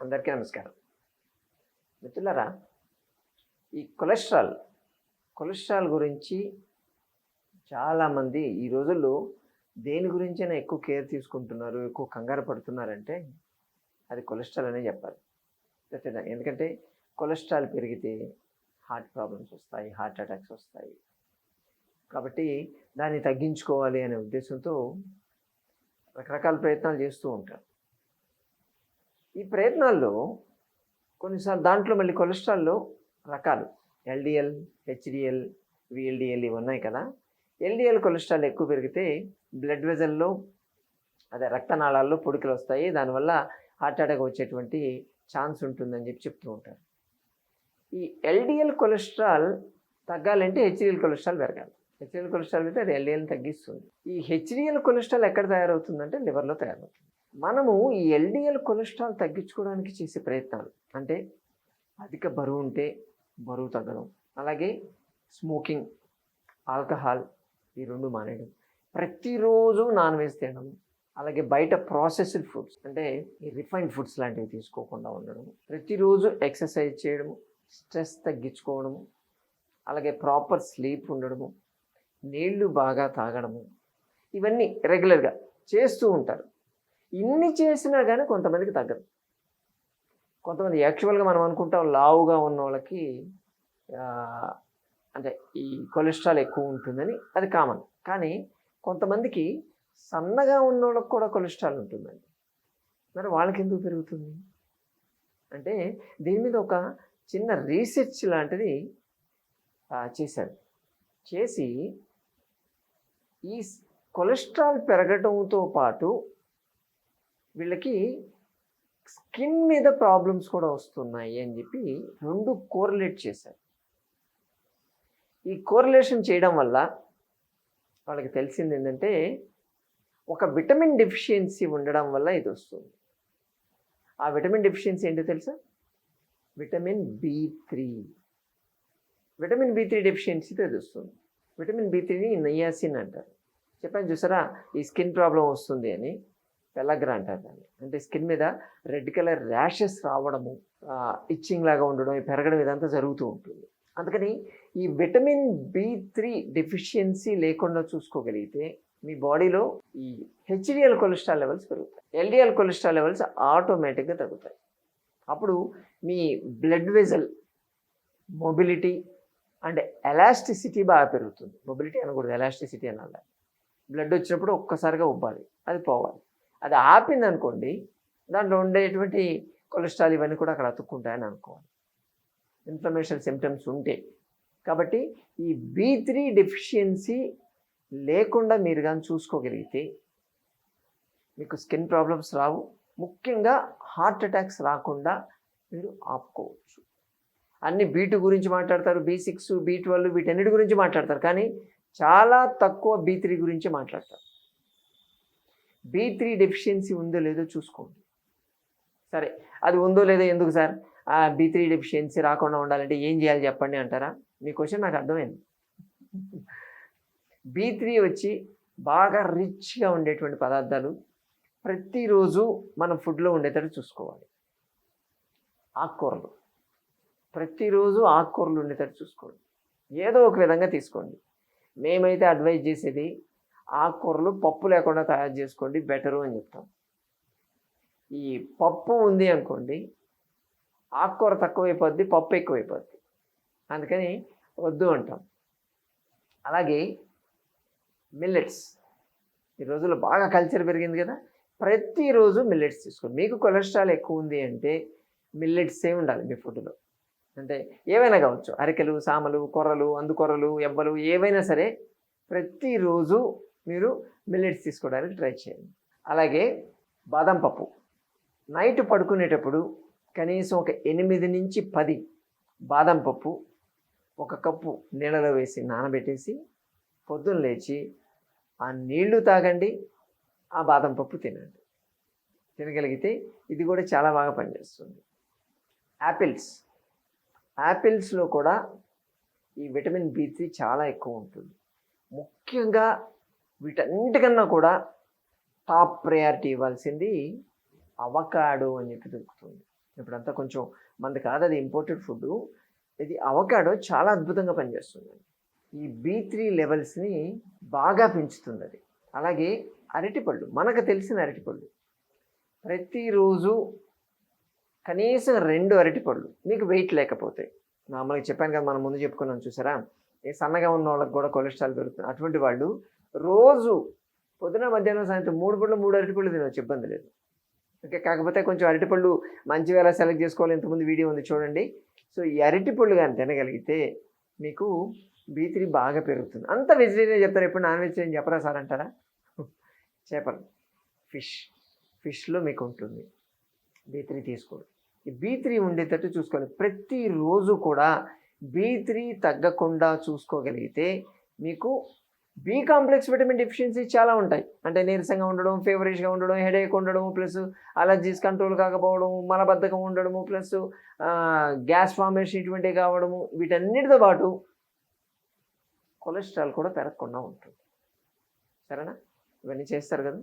అందరికీ నమస్కారం. మిత్రులరా ఈ కొలెస్ట్రాల్ కొలెస్ట్రాల్ గురించి చాలామంది ఈ రోజుల్లో దేని గురించైనా ఎక్కువ కేర్ తీసుకుంటున్నారు ఎక్కువ కంగారు పడుతున్నారంటే అది కొలెస్ట్రాల్ అనే చెప్పాలి. అంతేనా? ఎందుకంటే కొలెస్ట్రాల్ పెరిగితే హార్ట్ ప్రాబ్లమ్స్ వస్తాయి హార్ట్ అటాక్స్ వస్తాయి. కాబట్టి దాన్ని తగ్గించుకోవాలి అనే ఉద్దేశంతో రకరకాల ప్రయత్నాలు చేస్తూ ఉంటారు. ఈ ప్రయత్నాల్లో కొన్నిసార్లు దాంట్లో మళ్ళీ కొలెస్ట్రాల్లో రకాలు ఎల్డిఎల్ హెచ్డిఎల్ విఎల్డిఎల్ ఇవి ఉన్నాయి కదా. ఎల్డిఎల్ కొలెస్ట్రాల్ ఎక్కువ పెరిగితే బ్లడ్ వెజల్లో అదే రక్తనాళాల్లో పొడికలు వస్తాయి. దానివల్ల హార్ట్ అటాక్ వచ్చేటువంటి ఛాన్స్ ఉంటుందని చెప్పి చెప్తూ ఉంటారు. ఈ ఎల్డిఎల్ కొలెస్ట్రాల్ తగ్గాలంటే హెచ్డిఎల్ కొలెస్ట్రాల్ పెరగాలి. హెచ్డిఎల్ కొలెస్ట్రాల్ అయితే అది ఎల్డిఎల్ని తగ్గిస్తుంది. ఈ హెచ్డిఎల్ కొలెస్ట్రాల్ ఎక్కడ తయారవుతుందంటే లివర్లో తయారవుతుంది. మనము ఈ ఎల్డిఎల్ కొలెస్ట్రాల్ తగ్గించుకోవడానికి చేసే ప్రయత్నాలు. అంటే అధిక బరువు ఉంటే బరువు తగ్గడం. అలాగే స్మోకింగ్ ఆల్కహాల్ ఈ రెండు మానేయడం. ప్రతిరోజు నాన్ వెజ్ తినడం. అలాగే బయట ప్రాసెస్డ్ ఫుడ్స్ అంటే ఈ రిఫైన్డ్ ఫుడ్స్ లాంటివి తీసుకోకుండా ఉండడం. ప్రతిరోజు ఎక్సర్సైజ్ చేయడము స్ట్రెస్ తగ్గించుకోవడము అలాగే ప్రాపర్ స్లీప్ ఉండడము నీళ్ళు బాగా తాగడము. ఇవన్నీ రెగ్యులర్గా చేస్తూ ఉంటారు. ఇన్ని చేసినా కానీ కొంతమందికి తగ్గదు. కొంతమంది యాక్చువల్గా మనం అనుకుంటాం లావుగా ఉన్న వాళ్ళకి అంటే ఈ కొలెస్ట్రాల్ ఎక్కువ ఉంటుందని అది కామన్. కానీ కొంతమందికి సన్నగా ఉన్న వాళ్ళకి కూడా కొలెస్ట్రాల్ ఉంటుందండి. మరి వాళ్ళకి ఎందుకు పెరుగుతుంది? అంటే దీని మీద ఒక చిన్న రీసెర్చ్ లాంటిది చేశారు. చేసి ఈ కొలెస్ట్రాల్ పెరగడంతో పాటు వీళ్ళకి స్కిన్ మీద ప్రాబ్లమ్స్ కూడా వస్తున్నాయి అని చెప్పి రెండు కోరిలేట్ చేశారు. ఈ కోరిలేషన్ చేయడం వల్ల వాళ్ళకి తెలిసింది ఏంటంటే ఒక విటమిన్ డెఫిషియన్సీ ఉండడం వల్ల ఇది వస్తుంది. ఆ విటమిన్ డెఫిషియన్సీ ఏంటో తెలుసా? Vitamin B three. Vitamin B three డెఫిషియన్సీతో ఇది వస్తుంది. విటమిన్ బి త్రీని నయాసిన్ అంటారు. చెప్పాను చూసారా ఈ స్కిన్ ప్రాబ్లం వస్తుంది అని. పెల్లగ్రా అంటారు దాన్ని. అంటే స్కిన్ మీద రెడ్ కలర్ ర్యాషెస్ రావడము ఇచ్చింగ్ లాగా ఉండడం పెరగడం ఇదంతా జరుగుతూ ఉంటుంది. అందుకని ఈ విటమిన్ బి త్రీ డెఫిషియన్సీ లేకుండా చూసుకోగలిగితే మీ బాడీలో ఈ హెచ్డిఎల్ కొలెస్ట్రాల్ లెవెల్స్ పెరుగుతాయి. ఎల్డిఎల్ కొలెస్ట్రాల్ లెవెల్స్ ఆటోమేటిక్గా తగ్గుతాయి. అప్పుడు మీ blood vessel mobility and elasticity బాగా పెరుగుతుంది. మొబిలిటీ అనకూడదు ఎలాస్టిసిటీ అనాలి. బ్లడ్ వచ్చినప్పుడు ఒక్కసారిగా ఉబ్బాలి అది పోవాలి. అది ఆపింది అనుకోండి దాంట్లో ఉండేటువంటి కొలెస్ట్రాల్ ఇవన్నీ కూడా అక్కడ అతుక్కుంటాయని అనుకోవాలి. ఇన్ఫ్లమేషన్ సిమ్టమ్స్ ఉంటే. కాబట్టి ఈ బీ త్రీ డెఫిషియన్సీ లేకుండా మీరు కానీ చూసుకోగలిగితే మీకు స్కిన్ ప్రాబ్లమ్స్ రావు. ముఖ్యంగా హార్ట్ అటాక్స్ రాకుండా మీరు ఆపుకోవచ్చు. అన్ని బీటు గురించి మాట్లాడతారు బీ సిక్స్ బీ ట్వెల్వ్ వీటన్నిటి గురించి మాట్లాడతారు. కానీ చాలా తక్కువ బీ త్రీ గురించి మాట్లాడతారు. బీ త్రీ డెఫిషియన్సీ ఉందో లేదో చూసుకోండి. సరే అది ఉందో లేదో ఎందుకు సార్? ఆ బీ త్రీ డెఫిషియన్సీ రాకుండా ఉండాలంటే ఏం చేయాలి చెప్పండి అంటారా? మీ క్వశ్చన్ నాకు అర్థమైంది. బీ త్రీ వచ్చి బాగా రిచ్గా ఉండేటువంటి పదార్థాలు ప్రతిరోజు మన ఫుడ్లో ఉండేటట్టు చూసుకోవాలి. ఆకుకూరలు. ప్రతిరోజు ఆకుకూరలు ఉండేటట్టు చూసుకోండి. ఏదో ఒక విధంగా తీసుకోండి. మేమైతే అడ్వైజ్ చేసేది ఆకుకూరలు పప్పు లేకుండా తయారు చేసుకోండి బెటరు అని చెప్తాం. ఈ పప్పు ఉంది అనుకోండి ఆకుకూర తక్కువైపోద్ది పప్పు ఎక్కువైపోద్ది. అందుకని వద్దు అంటాం. అలాగే మిల్లెట్స్. ఈ రోజుల్లో బాగా కల్చర్ పెరిగింది కదా ప్రతిరోజు మిల్లెట్స్ తీసుకోండి. మీకు కొలెస్ట్రాల్ ఎక్కువ ఉంది అంటే మిల్లెట్సే ఉండాలి మీ ఫుడ్లో. అంటే ఏవైనా కావచ్చు అరికెలు సామలు కొర్రలు అందుకొర్రలు ఎవ్వలు ఏవైనా సరే ప్రతిరోజు మీరు మిల్లెట్స్ తీసుకోవడానికి ట్రై చేయండి. అలాగే బాదం పప్పు. నైట్ పడుకునేటప్పుడు కనీసం ఒక ఎనిమిది నుంచి పది బాదం పప్పు ఒక కప్పు నీళ్ళలో వేసి నానబెట్టేసి పొద్దున్న లేచి ఆ నీళ్ళు తాగండి ఆ బాదం పప్పు తినండి. తినగలిగితే ఇది కూడా చాలా బాగా పనిచేస్తుంది. యాపిల్స్ యాపిల్స్లో కూడా ఈ విటమిన్ బి త్రీ చాలా ఎక్కువ ఉంటుంది. ముఖ్యంగా వీటన్నిటికన్నా కూడా టాప్ ప్రయారిటీ ఇవ్వాల్సింది అవకాడో అని చెప్పి దొరుకుతుంది. ఇప్పుడంతా కొంచెం మనది కాదు అది ఇంపోర్టెడ్ ఫుడ్ ఇది అవకాడో చాలా అద్భుతంగా పనిచేస్తుంది. ఈ బీ త్రీ లెవెల్స్ని బాగా పెంచుతుంది అది. అలాగే అరటిపళ్ళు మనకు తెలిసిన అరటిపళ్ళు. ప్రతిరోజు కనీసం రెండు అరటిపళ్ళు మీకు వెయిట్ లేకపోతే. మామూలుగా చెప్పాను కదా మనం ముందు చెప్పుకున్నాం చూసారా? ఏ సన్నగా ఉన్న వాళ్ళకి కూడా కొలెస్ట్రాల్ పెరుగుతుంది అటువంటి వాళ్ళు రోజు పొద్దున మధ్యాహ్నం సాయంత్రం మూడు పళ్ళు మూడు అరటిపళ్ళు తినవచ్చు ఇబ్బంది లేదు. ఓకే కాకపోతే కొంచెం అరటిపళ్ళు మంచిగా ఎలా సెలెక్ట్ చేసుకోవాలి. ఇంతకుముందు వీడియో ఉంది చూడండి. సో ఈ అరటిపళ్ళు కానీ తినగలిగితే మీకు బీ త్రీ బాగా పెరుగుతుంది. అంత వెజిటేరియన్ చెప్తారు? ఎప్పుడు నాన్ వెజిటేరియన్ చెప్పరా సార్ అంటారా? చేపలు ఫిష్ ఫిష్లో మీకు ఉంటుంది. బీ త్రీ తీసుకోండి. ఈ బీ త్రీ ఉండేటట్టు చూసుకోండి. ప్రతిరోజు కూడా బీ త్రీ తగ్గకుండా చూసుకోగలిగితే మీకు బి కాంప్లెక్స్ విటమిన్ డెఫిషియన్సీ చాలా ఉంటాయి. అంటే నీరసంగా ఉండడం ఫేవరేజ్గా ఉండడం హెడేక్ ఉండడం ప్లస్ అలర్జీస్ కంట్రోల్ కాకపోవడం మలబద్ధకం ఉండడము ప్లస్ గ్యాస్ ఫార్మేషన్ ఇటువంటివి కావడము వీటన్నిటితో పాటు కొలెస్ట్రాల్ కూడా పెరగకుండా ఉంటుంది. సరేనా? ఇవన్నీ చేస్తారు కదా?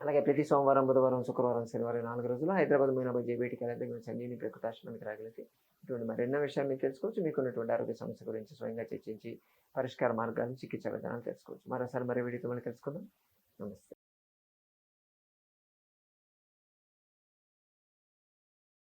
అలాగే ప్రతి సోమవారం బుధవారం శుక్రవారం శనివారం నాలుగు రోజులు హైదరాబాద్ మీనాబాద్ జేబీటీకి వెళ్ళి సంజీవిని ప్రకృతాశ్రమానికి రాగలిగితే ఇటువంటి మరెన్నో విషయాలు మీరు తెలుసుకోవచ్చు. మీకున్నటువంటి ఆరోగ్య సమస్య గురించి స్వయంగా చర్చించి పరిష్కార మార్గాలను చికిత్స విధానాలు తెలుసుకోవచ్చు. మరోసారి మరో వీడియోతో మళ్ళీ తెలుసుకుందాం నమస్తే.